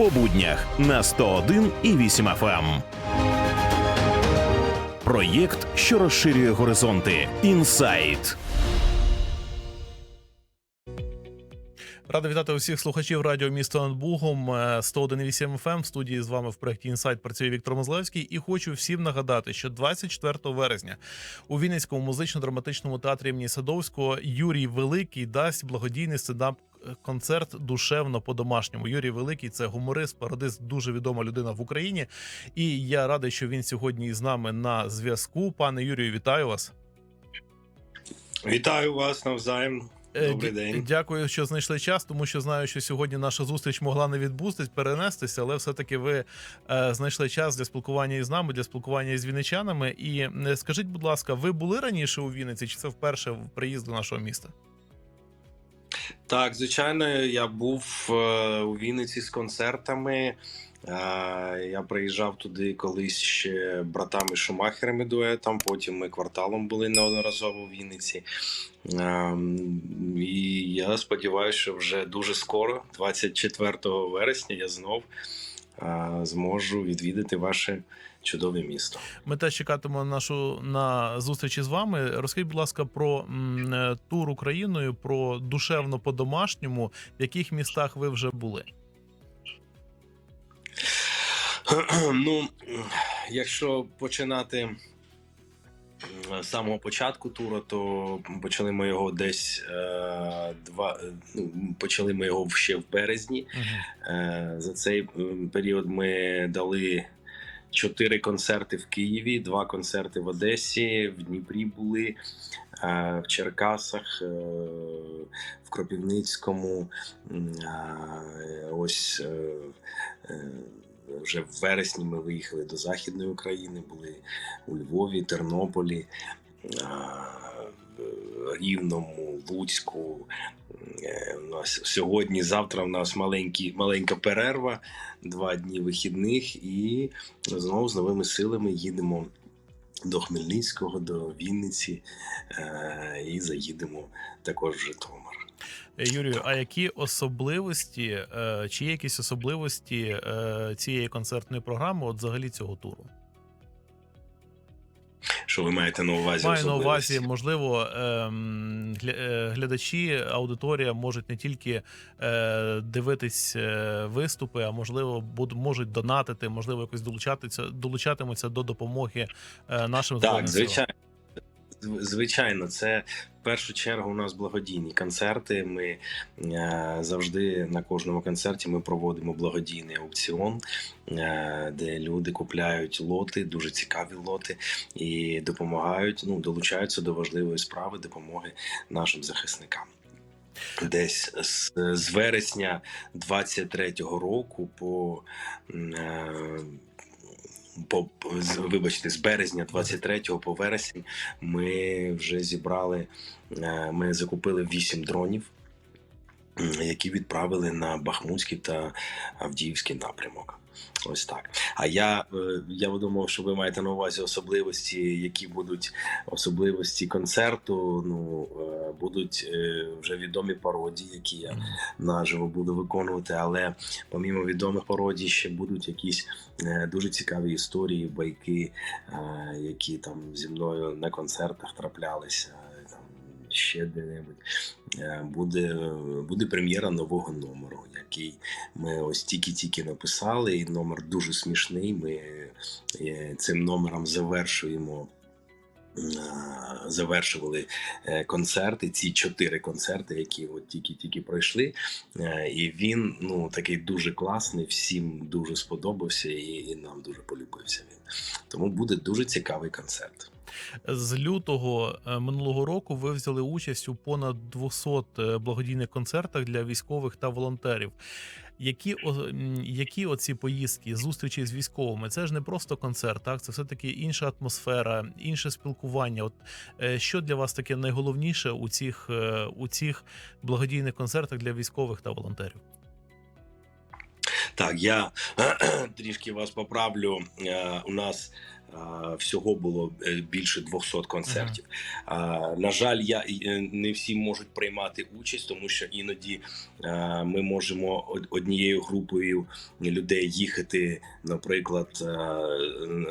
по буднях на 101 і 8 FM. Проєкт, що розширює горизонти. Інсайт. Радий вітати усіх слухачів радіо місто над Бугом е, 101,8 FM. В студії з вами в проєкті Інсайт працює Віктор Мозлевський. І хочу всім нагадати, що 24 вересня у Вінницькому музично-драматичному театрі імені Садовського Юрій Великий дасть благодійний стендап концерт душевно по-домашньому. Юрій Великий це гуморист, пародист, дуже відома людина в Україні. І я радий, що він сьогодні з нами на зв'язку. Пане Юрію, вітаю вас. Вітаю вас навзаєм. Е, Добрий день. Дякую, що знайшли час, тому що знаю, що сьогодні наша зустріч могла не відбутись, перенестися, але все-таки ви е, знайшли час для спілкування із нами, для спілкування із вінничанами. І е, скажіть, будь ласка, ви були раніше у Вінниці, чи це вперше в приїзд до нашого міста? Так, звичайно, я був е, у Вінниці з концертами. Е, Я приїжджав туди колись ще братами Шумахерами дуетом. Потім ми кварталом були неодноразово в Вінниці. Ем, І я сподіваюся, що вже дуже скоро, 24 вересня, я знов е, зможу відвідати ваше чудове місто. Ми теж чекатимемо нашу на зустрічі з вами. Розкажіть, будь ласка, про м, е, тур Україною, про душевно по-домашньому, в яких містах ви вже були? Ну, якщо починати з самого початку туру, то почали ми його десь е, два. Ну, почали ми його ще в березні. Е, за цей період ми дали чотири концерти в Києві, два концерти в Одесі, в Дніпрі були, е, в Черкасах, е, в Кропівницькому. е, Ось е, е, вже в вересні ми виїхали до Західної України, були у Львові, Тернополі. Рівному, Луцьку. Е, У нас сьогодні, завтра у нас маленькі, маленька перерва, два дні вихідних, і знову з новими силами їдемо до Хмельницького, до Вінниці е, і заїдемо також в Житомир. Юрію, а які особливості, е, чи є якісь особливості е, цієї концертної програми, от взагалі цього туру? Що ви маєте на увазі? Маю на увазі, можливо, ем, е, глядачі, аудиторія можуть не тільки дивитись виступи, а можливо, можуть донатити, можливо, якось долучатися, долучатимуться до допомоги нашим Так, звичайно. Зв- Звичайно, це в першу чергу у нас благодійні концерти. Ми е, завжди на кожному концерті ми проводимо благодійний аукціон, е, де люди купляють лоти, дуже цікаві лоти, і допомагають, ну долучаються до важливої справи допомоги нашим захисникам. Десь з, з вересня 23-го року по. Е, по, вибачте, з березня 23 по вересень ми вже зібрали, е, ми закупили 8 дронів, які відправили на Бахмутський та Авдіївський напрямок. Ось так. А я, е, я думав, що ви маєте на увазі особливості, які будуть особливості концерту. Ну е, будуть е, вже відомі пародії, які я наживо буду виконувати. Але помімо відомих пародій, ще будуть якісь дуже цікаві історії, байки, які там зі мною на концертах траплялися. Ще де-небудь Е, буде, буде прем'єра нового номеру, який ми ось тільки-тільки написали. І номер дуже смішний. Ми е, цим номером завершуємо. е, Завершували концерти, ці чотири концерти, які от тільки-тільки пройшли. І він ну такий дуже класний, всім дуже сподобався, і нам дуже полюбився він. Тому буде дуже цікавий концерт. З лютого е, минулого року ви взяли участь у понад 200 е, благодійних концертах для військових та волонтерів. Які, які оці поїздки, зустрічі з військовими? Це ж не просто концерт, так це все таки інша атмосфера, інше спілкування. От е, що для вас таке найголовніше у цих у цих благодійних концертах для військових та волонтерів? Так, я трішки вас поправлю. У нас всього було е, більше 200 концертів. А, На жаль, я е, не всі можуть приймати участь, тому що іноді е, ми можемо однією групою людей їхати, наприклад,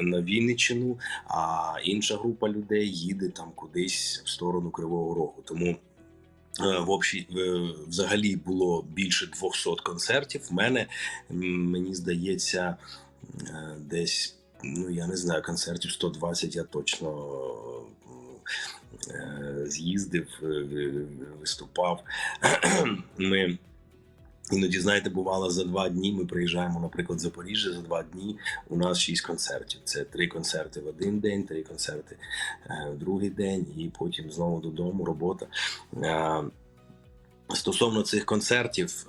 на Вінниччину, а інша група людей їде там кудись в сторону Кривого Рогу. Тому в общій, взагалі було більше 200 концертів. В мене мені здається, десь ну я не знаю, концертів 120 я точно е, з'їздив, е, виступав. Ми іноді, знаєте, бувало за два дні. Ми приїжджаємо, наприклад, в Запоріжжя за два дні. У нас шість концертів. Це три концерти в один день, три концерти е, в другий день, і потім знову додому робота. Стосовно цих концертів,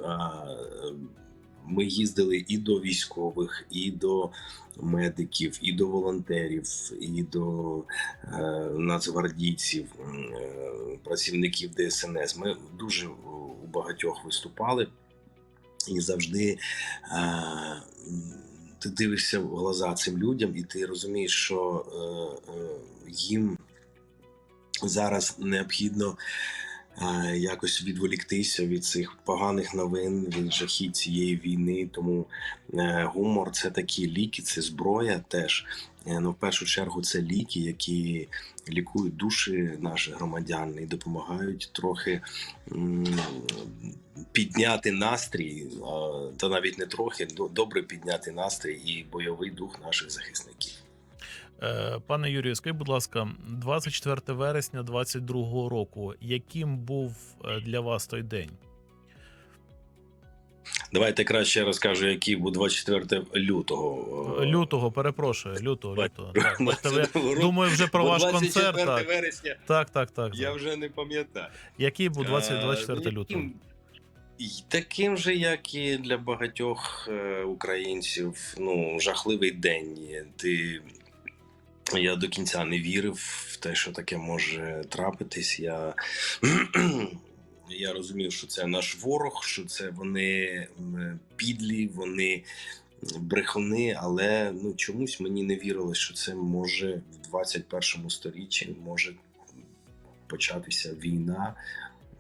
ми їздили і до військових, і до медиків, і до волонтерів, і до е, нацгвардійців, е, працівників ДСНС. Ми дуже у багатьох виступали, і завжди е, ти дивишся в глаза цим людям, і ти розумієш, що е, е, їм зараз необхідно якось відволіктися від цих поганих новин, від жахіть цієї війни. Тому е, гумор це такі ліки, це зброя теж. Е, Ну, в першу чергу, це ліки, які лікують душі наших громадян і допомагають трохи підняти настрій, та навіть не трохи, до- добре підняти настрій і бойовий дух наших захисників. Пане Юрію, скажіть, будь ласка, 24 вересня 22 року. Яким був е, для вас той день? Давайте краще розкажу, який був 24 лютого. Лютого, перепрошую, лютого, лютого. Так, ви, думаю, вже про ваш концерт. Так, вересня так, так. так. я вже не пам'ятаю. Який був 20, Е, 24 ну, лютого? Таким же, як і для багатьох е, українців, ну, жахливий день. Ти я до кінця не вірив в те, що таке може трапитись. Я, я розумів, що це наш ворог, що це вони підлі, вони брехуни, але ну, чомусь мені не вірилось, що це може в 21 сторіччі може початися війна.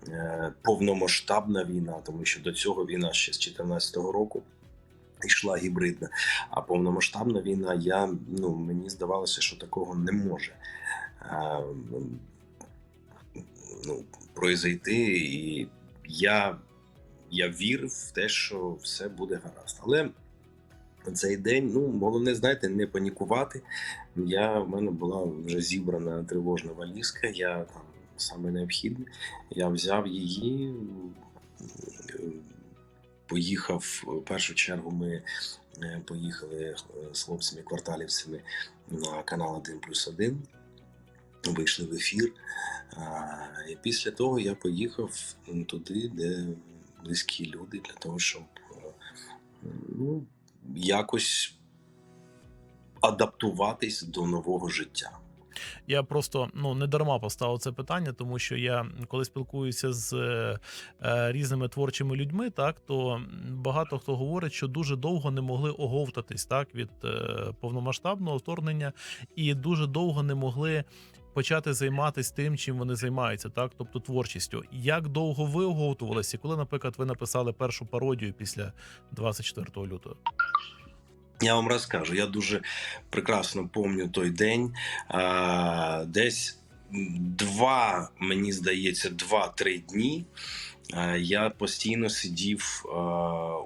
е, Повномасштабна війна, тому що до цього війна ще з 2014 року йшла гібридна. А повномасштабна війна, я ну мені здавалося, що такого не може а, ну, произойти. І я, я вірив в те, що все буде гаразд. Але цей день, ну головне, знаєте, не панікувати. Я в мене була вже зібрана тривожна валізка. Я там саме необхідне. Я взяв її. Е, Поїхав в першу чергу. Ми е, поїхали е, з хлопцями-кварталівцями на канал 1 плюс 1. Вийшли в ефір. І після того я поїхав туди, де близькі люди, для того, щоб е, ну, якось адаптуватись до нового життя. Я просто ну не дарма поставив це питання, тому що я коли спілкуюся з е, е, різними творчими людьми, так то багато хто говорить, що дуже довго не могли оговтатись так від е, повномасштабного вторгнення, і дуже довго не могли почати займатися тим, чим вони займаються, так тобто творчістю. Як довго ви оговтувалися, коли, наприклад, ви написали першу пародію після 24 лютого? Я вам розкажу, я дуже прекрасно пам'ятаю той день. Десь два, мені здається, два-три дні. Я постійно сидів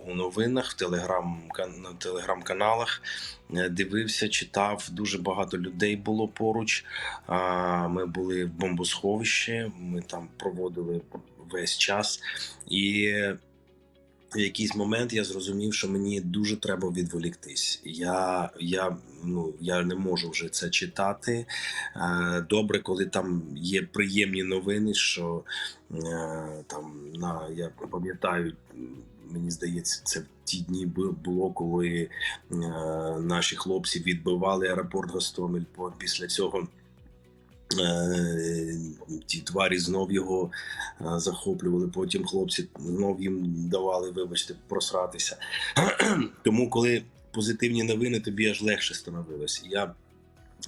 у новинах в телеграм на телеграм-каналах, е, дивився, читав. Дуже багато людей було поруч. Ми були в бомбосховищі, ми там проводили весь час. І в якийсь момент я зрозумів, що мені дуже треба відволіктись. Я, я, ну, я не можу вже це читати. Е, Добре, коли там є приємні новини, що е, там на я пам'ятаю. Мені здається, це в ті дні бу- було, коли е, наші хлопці відбивали аеропорт Гостомель. Після цього ті тварі знов його е, захоплювали. Потім хлопці знов їм давали, вибачте, просратися. Тому, коли позитивні новини, тобі аж легше становилось. Я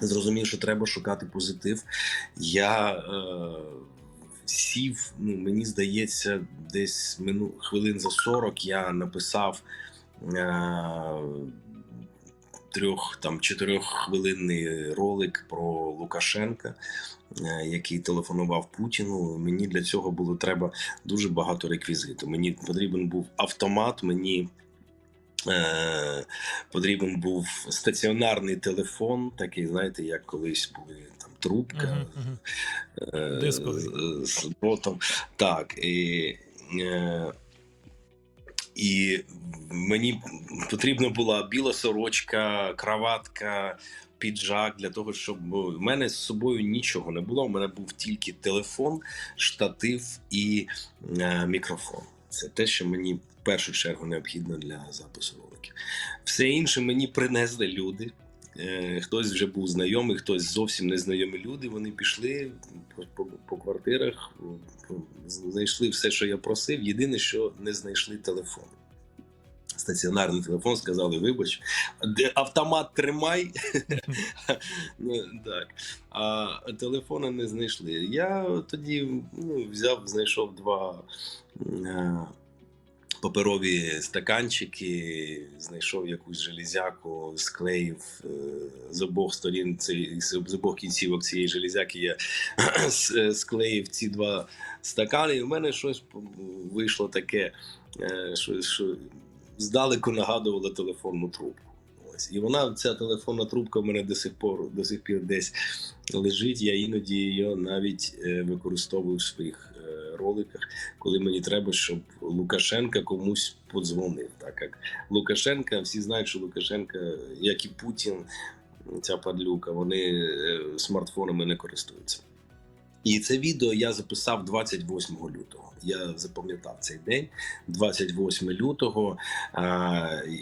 зрозумів, що треба шукати позитив. Я е, сів, ну, мені здається, десь мину, хвилин за 40 я написав е, трьох там чотирьоххвилинний ролик про Лукашенка, е, який телефонував Путіну. Мені для цього було треба дуже багато реквізиту. Мені потрібен був автомат, мені. Е, потрібен був стаціонарний телефон, такий, знаєте, як колись були там трубка мгм. е, Дисковий. з, з ботом. Так. І, е, і мені потрібна була біла сорочка, краватка, піджак для того, щоб в мене з собою нічого не було. У мене був тільки телефон, штатив і е, мікрофон. Це те, що мені в першу чергу необхідно для запису роликів. Все інше мені принесли люди. Е, Хтось вже був знайомий, хтось зовсім незнайомі люди. Вони пішли по, по, по квартирах, знайшли все, що я просив. Єдине, що не знайшли телефон. Стаціонарний телефон сказали: вибач, де автомат тримай. ну, так. А телефона не знайшли. Я тоді ну, взяв, знайшов два. е, Паперові стаканчики, знайшов якусь железяку, склеїв е, з обох сторін з з обох кінцівок цієї железяки. Я склеїв ці два стакани, і в мене щось вийшло таке, е, що, що здалеку нагадувало телефонну трубку. Ось. І вона, ця телефонна трубка в мене до сих пор до сих пір десь лежить. Я іноді її навіть е, використовую в своїх е, роликах, коли мені треба, щоб Лукашенка комусь подзвонив. Так як Лукашенка, всі знають, що Лукашенка, як і Путін, ця падлюка, вони смартфонами не користуються. І це відео я записав 28 лютого. Я запам'ятав цей день, 28 лютого.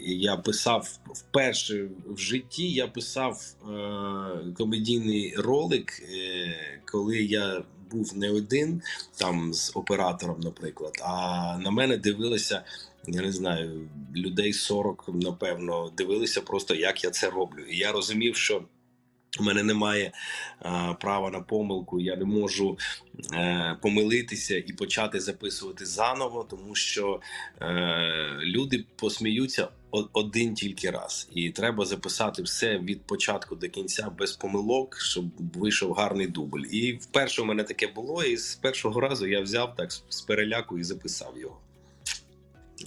Я писав вперше в житті. Я писав е, комедійний ролик, е, коли я був не один там з оператором, наприклад. А на мене дивилися. Я не знаю, людей 40, напевно, дивилися просто, як я це роблю. І я розумів, що у мене немає е, права на помилку, я не можу е, помилитися і почати записувати заново, тому що е, люди посміються один тільки раз, і треба записати все від початку до кінця без помилок, щоб вийшов гарний дубль. І вперше у мене таке було, і з першого разу я взяв так з переляку і записав його.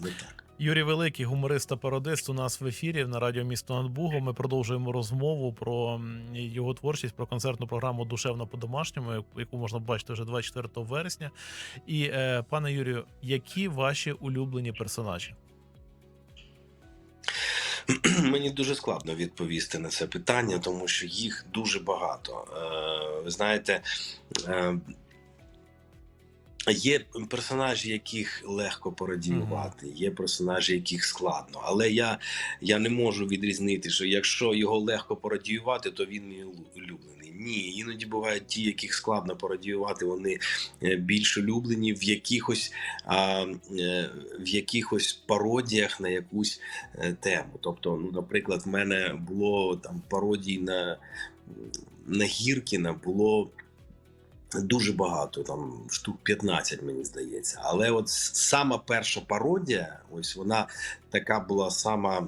Ну, так. Юрій Великий, гуморист та пародист, у нас в ефірі на радіо місто над. Ми продовжуємо розмову про його творчість, про концертну програму Душевно по-домашньому, яку можна побачити вже 24 вересня. І е, пане Юрію, які ваші улюблені персонажі? Мені дуже складно відповісти на це питання, тому що їх дуже багато. Е, Ви знаєте, е, є персонажі, яких легко пародіювати, є персонажі, яких складно. Але я, я не можу відрізнити, що якщо його легко пародіювати, то він мій улюблений. Ні, іноді бувають ті, яких складно пародіювати, вони е, більш улюблені в якихось, а, е, в якихось пародіях на якусь е, тему. Тобто, ну, наприклад, в мене було там пародій на, на Гіркіна, було дуже багато, там штук 15, мені здається. Але от сама перша пародія, ось вона така була сама.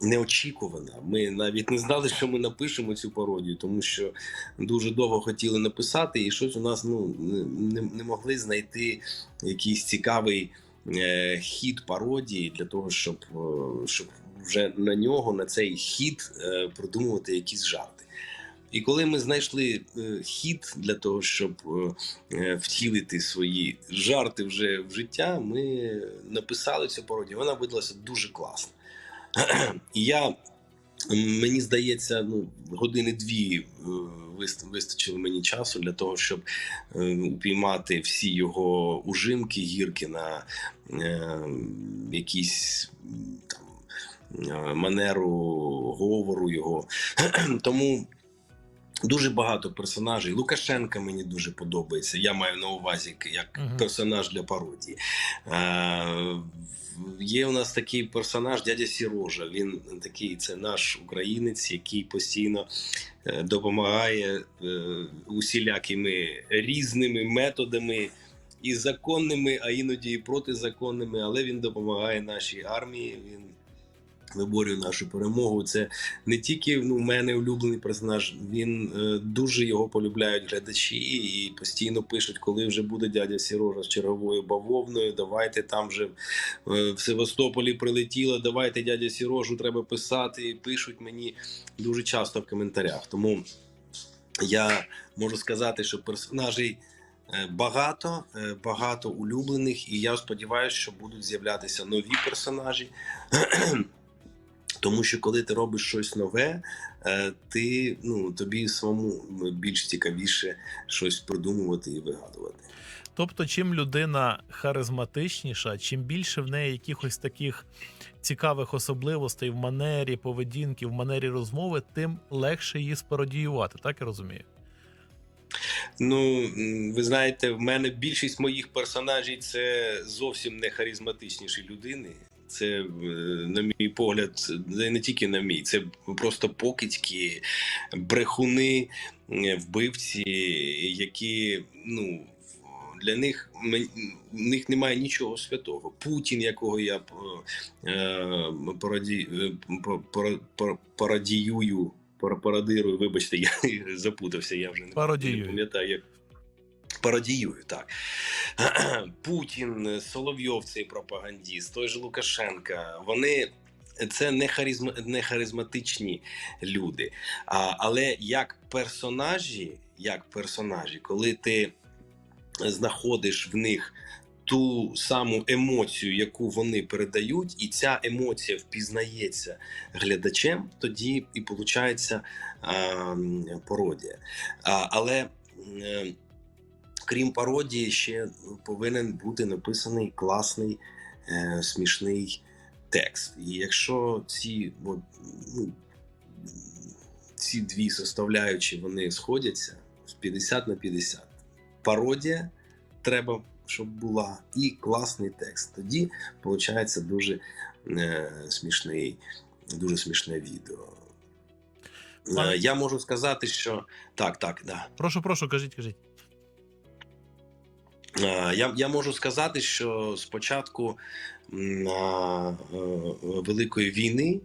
Неочікувана. Ми навіть не знали, що ми напишемо цю пародію, тому що дуже довго хотіли написати, і щось у нас ну, не, не- не могли знайти якийсь цікавий е, хід пародії для того, щоб, е, щоб вже на нього, на цей хід е, придумувати якісь жарти. І коли ми знайшли е, хід для того, щоб е, втілити свої жарти вже в життя, ми написали цю пародію. Вона видалася дуже класно. І я Мені здається, ну години дві е, вистачило мені часу для того, щоб упіймати всі його ужимки Гіркіна, е, якісь манеру говору його. Тому Дуже багато персонажей. Лукашенка мені дуже подобається. Я маю на увазі як- персонаж для пародії. Е, є у нас такий персонаж, дядя Сірожа. Він такий, це наш українець, який постійно е, допомагає е, усілякими різними методами. І законними, а іноді і протизаконними, але він допомагає нашій армії. Він виборює нашу перемогу. Це не тільки ну, в мене улюблений персонаж, він е, дуже його полюбляють глядачі і постійно пишуть, коли вже буде дядя Сірожа з черговою бавовною. Давайте там вже е, в Севастополі прилетіло. Давайте дядя Сірожу треба писати. І пишуть мені дуже часто в коментарях. Тому я можу сказати, що персонажей. е, Багато, е, багато улюблених, і я сподіваюся, що будуть з'являтися нові персонажі. Тому що коли ти робиш щось нове, е, ти ну тобі самому більш цікавіше щось придумувати і вигадувати. Тобто, чим людина харизматичніша, чим більше в неї якихось таких цікавих особливостей в манері поведінки, в манері розмови, тим легше її спародіювати, так я розумію. Ну ви знаєте, в мене більшість моїх персонажів це зовсім не харизматичніші людини. Це, е, на мій погляд, не тільки на мій, це просто покидьки, брехуни, е, вбивці, які ну. Для них в них немає нічого святого. Путін, якого я е, параді, е, пар- пар- пар- парадіюю, пар- вибачте, я запутався, я вже не не пам'ятаю, як пародіюю, так. Путін, Соловйов, цей пропагандіст, той же Лукашенка. Вони це не, харизма, не харизматичні люди. А, але як персонажі, як персонажі, коли ти знаходиш в них ту саму емоцію, яку вони передають, і ця емоція впізнається глядачем, тоді і виходить пародія. А, але е, крім пародії, ще повинен бути написаний класний, е, смішний текст. І якщо ці, от, ну, ці дві составляючі вони сходяться з 50 на 50, пародія треба, щоб була, і класний текст. Тоді виходить дуже е, смішний, дуже смішне відео. Е, Я можу сказати, що так, так, да. Прошу, прошу, кажіть, кажіть. Е, Я, я можу сказати, що з початку м, а, е, Великої війни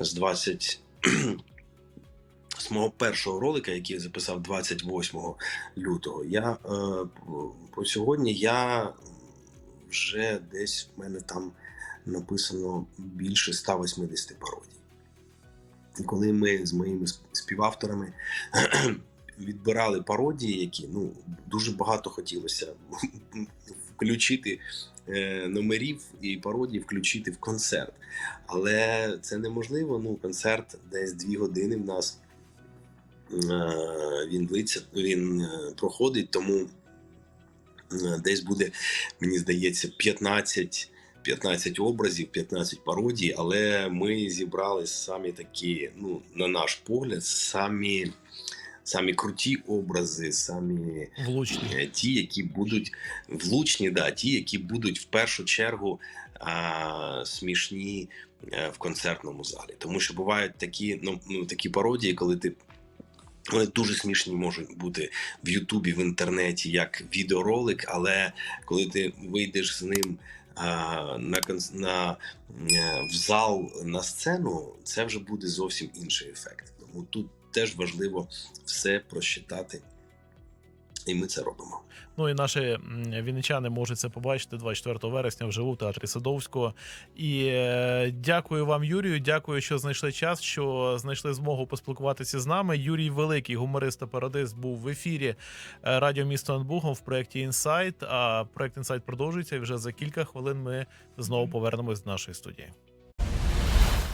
з 20 з мого першого ролика, який я записав 28 лютого, я е, по сьогодні я вже десь в мене там написано більше 180 пародій. І коли ми з моїми співавторами відбирали пародії, які ну дуже багато хотілося включити е, номерів і пародії включити в концерт. Але це неможливо. Ну, концерт десь дві години в нас е, він длиться, він е, проходить, тому десь буде, мені здається, 15. 15 образів, 15 пародій, але ми зібрали самі такі, ну, на наш погляд, самі, самі круті образи, самі Влучні. Е, ті, які будуть влучні, да, ті, які будуть в першу чергу а, смішні е, в концертному залі. Тому що бувають такі, ну, ну такі пародії, коли ти. Вони дуже смішні можуть бути в Ютубі, в інтернеті, як відеоролик, але коли ти вийдеш з ним а, на, на, е, в зал на сцену, це вже буде зовсім інший ефект. Тому тут теж важливо все просчитати, і ми це робимо. Ну і наші вінничани можуть це побачити 24 вересня вживу в театрі Садовського. І е, дякую вам, Юрію. Дякую, що знайшли час, що знайшли змогу поспілкуватися з нами. Юрій Великий, гуморист та пародист, був в ефірі е, радіо місто Анбугом в проєкті Інсайт. А проєкт Інсайт продовжується. І вже за кілька хвилин ми знову повернемось до нашої студії.